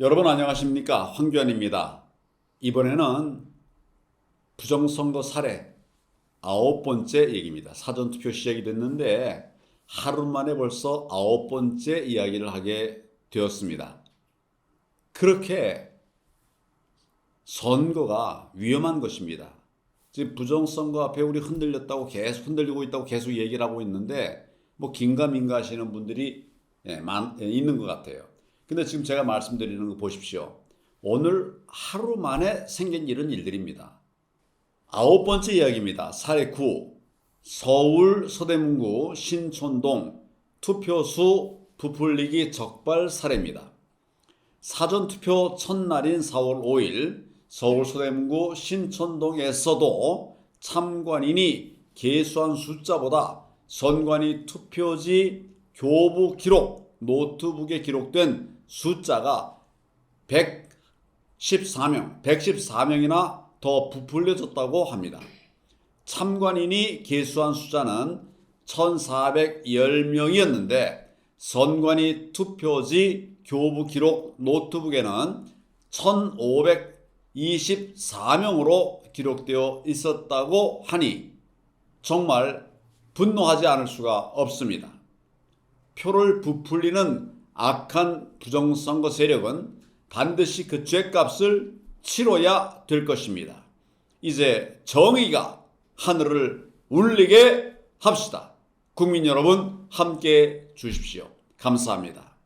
여러분 안녕하십니까 황교안입니다. 이번에는 부정선거 사례 아홉 번째 얘기입니다. 사전투표 시작이 됐는데 하루 만에 벌써 아홉 번째 이야기를 하게 되었습니다. 그렇게 선거가 위험한 것입니다. 지금 부정선거 앞에 우리 흔들렸다고 계속 흔들리고 있다고 계속 얘기를 하고 있는데 뭐 긴가민가 하시는 분들이 예, 많, 예, 있는 것 같아요. 근데 지금 제가 말씀드리는 거 보십시오. 오늘 하루 만에 생긴 이런 일들입니다. 아홉 번째 이야기입니다. 사례 9. 서울 서대문구 신촌동 투표수 부풀리기 적발 사례입니다. 사전투표 첫날인 4월 5일 서울 서대문구 신촌동에서도 참관인이 계수한 숫자보다 선관위 투표지 교부 기록 노트북에 기록된 숫자가 114명, 114명이나 더 부풀려졌다고 합니다. 참관인이 계수한 숫자는 1,410명이었는데 선관위 투표지 교부 기록 노트북에는 1,524명으로 기록되어 있었다고 하니 정말 분노하지 않을 수가 없습니다. 표를 부풀리는 악한 부정선거 세력은 반드시 그 죄값을 치러야 될 것입니다. 이제 정의가 하늘을 울리게 합시다. 국민 여러분 함께 주십시오. 감사합니다.